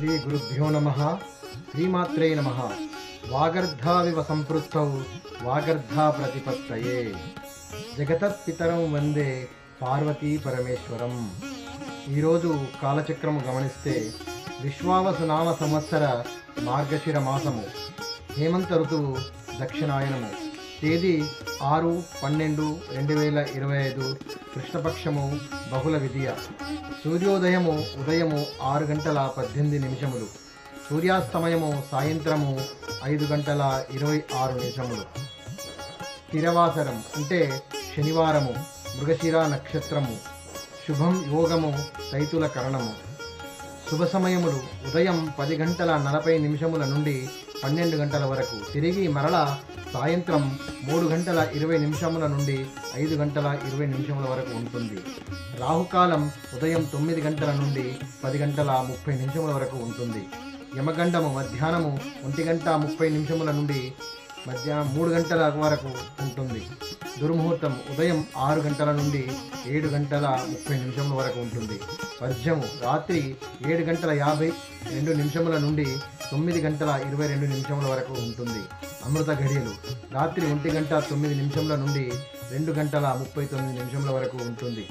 శ్రీ గురుభ్యో నమ. శ్రీమాత్రే నమ. వాగర్ధావివ సంపృత్తౌ వాగర్ధా ప్రతిపత్తయే. జగతత్పితరం వందే పార్వతీ పరమేశ్వరం. ఈరోజు కాలచక్రము గమనిస్తే విశ్వావసునామ సంవత్సర మార్గశిర మాసము. హేమంత ఋతువు దక్షిణాయనము. తేదీ ఆరు పన్నెండు రెండు వేల ఇరవై ఐదు కృష్ణపక్షము బహుళ విధియ. సూర్యోదయము ఉదయము ఆరు గంటల పద్దెనిమిది నిమిషములు. సూర్యాస్తమయము సాయంత్రము ఐదు గంటల ఇరవై ఆరు నిమిషములు. స్థిరవాసరం అంటే శనివారము మృగశిర నక్షత్రము శుభం యోగము రైతుల కరణము. శుభ సమయములు ఉదయం పది గంటల నలభై నిమిషముల నుండి పన్నెండు గంటల వరకు. తిరిగి మరల సాయంత్రం మూడు గంటల ఇరవై నిమిషముల నుండి ఐదు గంటల ఇరవై నిమిషముల వరకు ఉంటుంది. రాహుకాలం ఉదయం తొమ్మిది గంటల నుండి పది గంటల ముప్పై నిమిషముల వరకు ఉంటుంది. యమగండము మధ్యాహ్నము ఒంటి గంట ముప్పై నిమిషముల నుండి మధ్యాహ్నం మూడు గంటల వరకు ఉంటుంది. దుర్ముహూర్తం ఉదయం ఆరు గంటల నుండి ఏడు గంటల ముప్పై నిమిషముల వరకు ఉంటుంది. పద్యము రాత్రి ఏడు గంటల యాభై రెండు నిమిషముల నుండి తొమ్మిది గంటల ఇరవై రెండు నిమిషముల వరకు ఉంటుంది. అమృత ఘడియలు. రాత్రి ఒంటి గంట తొమ్మిది నిమిషముల నుండి రెండు గంటల ముప్పై తొమ్మిది నిమిషముల వరకు ఉంటుంది.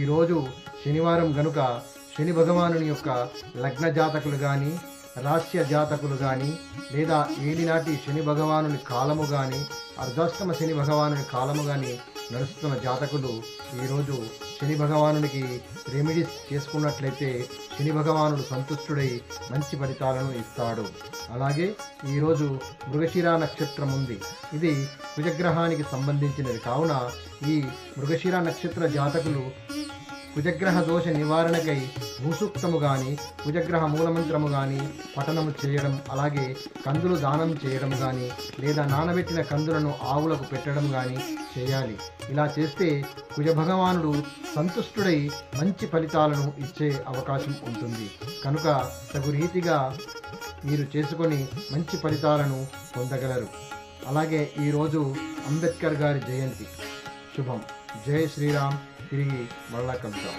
ఈరోజు శనివారం గనుక శని భగవానుని యొక్క లగ్న జాతకులు కానీ రాస్య జాతకులు కానీ లేదా ఏలినాటి శని భగవానుని కాలము కానీ అర్ధాష్టమ శని భగవానుని కాలము కానీ నడుస్తున్న జాతకులు ఈరోజు శని భగవానునికి రెమెడీస్ చేసుకున్నట్లయితే శని భగవానుడు సంతుష్టుడై మంచి ఫలితాలను ఇస్తాడు. అలాగే ఈరోజు మృగశిర నక్షత్రం ఉంది. ఇది కుజగ్రహానికి సంబంధించినది. కావున ఈ మృగశిర నక్షత్ర జాతకులు కుజగ్రహ దోష నివారణకై భూసూక్తము గాని కుజగ్రహ మూలమంత్రము గాని పఠనము చేయడం అలాగే కందులు దానం చేయడం గాని లేదా నానబెట్టిన కందులను ఆవులకు పెట్టడం గాని చేయాలి. ఇలా చేస్తే కుజభగవానుడు సంతుష్టుడై మంచి ఫలితాలను ఇచ్చే అవకాశం ఉంటుంది. కనుక తగు రీతిగా మీరు చేసుకొని మంచి ఫలితాలను పొందగలరు. అలాగే ఈరోజు అంబేద్కర్ గారి జయంతి. శుభం. జై శ్రీరామ్ తిరిగి మరలా కలుద్దాం